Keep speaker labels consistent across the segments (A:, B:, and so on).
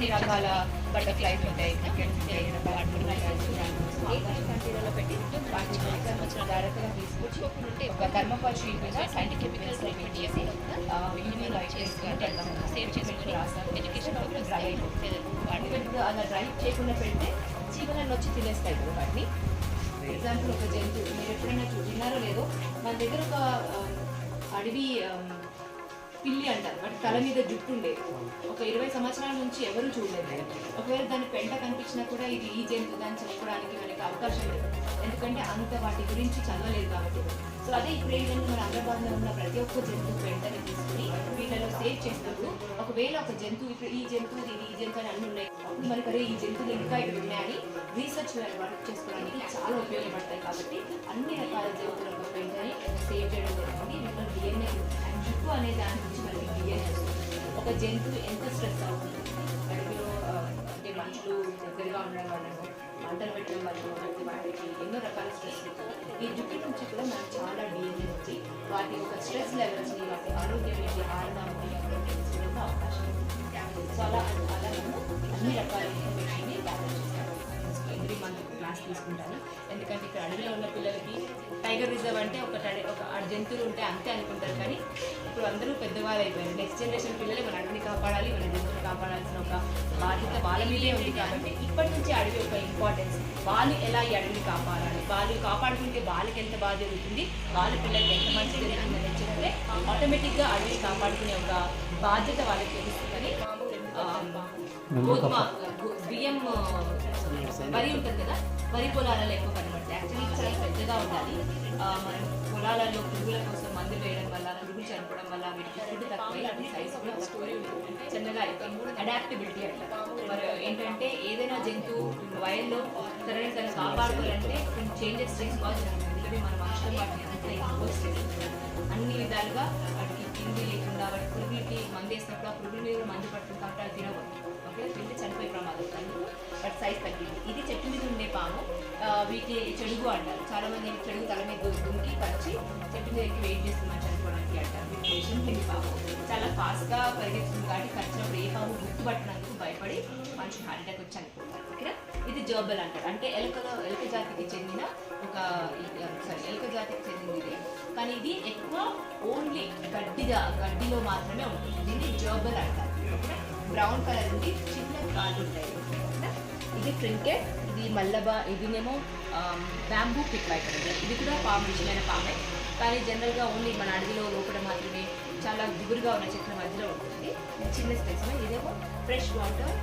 A: అన్ని రకాల బటర్ఫ్లైస్ ఉంటాయి క్రికెట్స్ ఉంటాయి కంట్రీలలో పెట్టి వాటిని సంవత్సరాల జాగ్రత్తగా తీసుకొచ్చి ఒక థర్మోకాల్ షీట్ మీద సైంటిఫిక్ కెమికల్స్ ట్రీట్మెంట్ చేసి యూవీ చేసుకుంటే సేవ్ చేసుకుని రాస్తాం. ఎడ్యుకేషన్ డ్రై అయిపోతుంది అలా డ్రై చేయకుండా పెడితే చీమలను వచ్చి తినేస్తాయి వాటిని. ఎగ్జాంపుల్ ఒక జంతువు మీరు ఎప్పుడైనా చూ- విన్నారో లేదో? మన దగ్గర ఒక అడవి పిల్లి అంటారు. వాటి తల మీద జుట్టు ఉండేది ఒక ఇరవై సంవత్సరాల నుంచి ఎవరు చూడలేదు. ఒకవేళ దాని పెంట కనిపించినా కూడా ఇది ఈ జంతువు అని చెప్పుకోవడానికి మనకి అవకాశం లేదు. ఎందుకంటే అంత వాటి గురించి చదవలేదు కాబట్టి. సో అదే ఇప్పుడు ఏంటంటే మన హైదరాబాద్లో ఉన్న ప్రతి ఒక్క జంతువు పెంటని తీసుకుని వీళ్ళలో సేవ్ చేసినప్పుడు ఒకవేళ ఒక జంతువు ఇప్పుడు ఈ జంతువు ఇది ఈ జంతువు అని అన్ని ఉన్నాయి. అప్పుడు మనకి అరే ఈ జంతువులు ఇంకా ఇక్కడ ఉన్నాయని రీసెర్చ్ వర్క్ చేసుకోవడానికి చాలా ఉపయోగపడతాయి కాబట్టి అన్ని రకాల జంతువుల పెంటని సేవ్ చేయడం అండ్ అనే దాని గురించి మనం డిఎన్ఏ వస్తుంది ఒక జంతువు ఎంత స్ట్రెస్ అవుతుంది? అడవిలో అంటే మనుషులు దగ్గరగా ఉండడం వల్ల మంటలు పెట్టడం వల్ల ప్రతి వాటికి ఎన్నో రకాల స్ట్రెస్ ఈ జుట్టు నుంచి కూడా మనకి చాలా డిఎన్ఏ వచ్చి వాటి యొక్క స్ట్రెస్ లెవెల్స్ని వాటి ఆరోగ్యం ఏంటి ఆడడానికి తెలుసుకోవడానికి అవకాశం సో అలా అలా మనము అన్ని రకాల ఇన్ఫర్మేషన్ని గ్యాదర్ చేస్తాము. ఎవ్రీ మంత్ క్లాస్ తీసుకుంటాను. ఎందుకంటే ఇక్కడ అడవిలో ఉన్న పిల్లలకి టైగర్ రిజర్వ్ అంటే ఒక ఒక జంతువులు ఉంటే అంతే అనుకుంటారు. కానీ ఇప్పుడు అందరూ పెద్దవాళ్ళు అయిపోయారు. నెక్స్ట్ జనరేషన్ పిల్లలు మన అడవిని కాపాడాలి మన జంతువులు కాపాడాల్సిన ఒక బాధ్యత వాళ్ళ మీదే ఉంది కాబట్టి ఇప్పటి నుంచి అడవి యొక్క ఇంపార్టెన్స్ వాళ్ళు ఎలా ఈ అడవిని కాపాడాలి? వాళ్ళు కాపాడుకుంటే వాళ్ళకి ఎంత బాధ జరుగుతుంది? వాళ్ళ పిల్లలకి ఎంత మంచి జరుగుతుందని తెచ్చుకుంటే ఆటోమేటిక్గా అడవిని కాపాడుకునే ఒక బాధ్యత వాళ్ళకి తెలుస్తుందని గోధుమ బియ్యం వరి ఉంటుంది కదా వరి పొలాలలో ఎక్కువ కనబడతాయి యాక్చువల్లీ చాలా పెద్దగా ఉండాలి. మనం పొలాలలో పురుగుల కోసం మందులు వేయడం వల్ల పురుగులు చనిపోవడం వల్ల వీటికి ఫుడ్ తక్కువ అవి సైజ్ కూడా స్టోరీ చిన్నగా అయిపోయి అడాప్టబిలిటీ అంటారు మరి ఏంటంటే ఏదైనా జంతువు వయల్లో తనని తను కాపాడుకోవాలంటే కొన్ని చేంజెస్ చేసుకోవాలి ఎందుకంటే మన మనుషులు వాటిని అంత అన్ని విధాలుగా వాటికి తిండి లేకుండా వాటి పురుగులకి మందు వేసినప్పుడు ఆ పురుగుల మీద మందు పడుతుంది అది తినకూడదు ఓకే? తింటే చనిపోయే ప్రమాదం. బట్ సైజ్ తగ్గింది. ఇది పాము వీటిని వీటి చెడుగు అంటారు. చాలా మంది చెడుగు తల మీద దు- పరిచి చెట్టు మీద ఎక్కి వెయిట్ చేస్తున్నారు చనిపోవడానికి అంటారు. వీటి విషయం పాము చాలా ఫాస్ట్గా పరిగెత్తుతుంది కాబట్టి కరిచినప్పుడు ఏ పాము గుర్తుపట్టినందుకు భయపడి మనిషి హార్ట్ అటాక్ వచ్చి చనిపోతారు. ఓకేనా? ఇది జర్బల్ అంటారు. అంటే ఎలుకలో ఎలుక జాతికి చెందిన ఒక సారీ ఎలుక జాతికి చెందింది ఇది. కానీ ఇది ఎక్కువ ఓన్లీ గడ్డిగా గడ్డిలో మాత్రమే ఉంటుంది. దీన్ని జర్బల్ అంటారు. బ్రౌన్ కలర్ ఉంది చిన్న కాళ్ళు ఉంటాయి. ఇది ట్రింకెట్ ఇది మల్లబా ఇదినేమో బ్యాంబూ పిక్ వైట్ ఇది కూడా పాము విషయమైన పామే కానీ జనరల్గా ఓన్లీ మన అడవిలో లోపల మాత్రమే చాలా దిగురుగా ఉన్న చెట్ల మధ్యలో ఉంటుంది. చిన్న స్పెసిమెన్ ఇదేమో ఫ్రెష్ వాటర్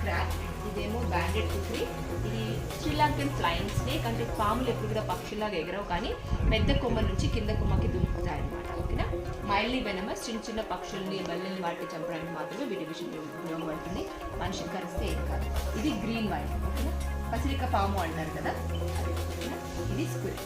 A: క్రాక్ ఇదేమో బ్యాండెడ్ కుక్రీ ఇది శ్రీలంకన్ ఫ్లయింగ్ స్నేక్ అంటే పాములు ఎప్పుడు కూడా పక్షుల్లాగా ఎగరవు కానీ పెద్ద కొమ్మ నుంచి కింద కొమ్మకి దుంకుతాయి అనమాట ఓకేనా? మైల్డ్లీ వెనమస్ చిన్న చిన్న పక్షుల్ని బల్లిని వాటిని చంపడానికి మాత్రమే వీటి విషయం ఉపయోగపడుతుంది. మనిషికి కరిస్తే ఏం కాదు ఇది గ్రీన్ వైన్ ఓకేనా? పసిరిక పాము అంటారు కదా ఇది స్క్విడ్.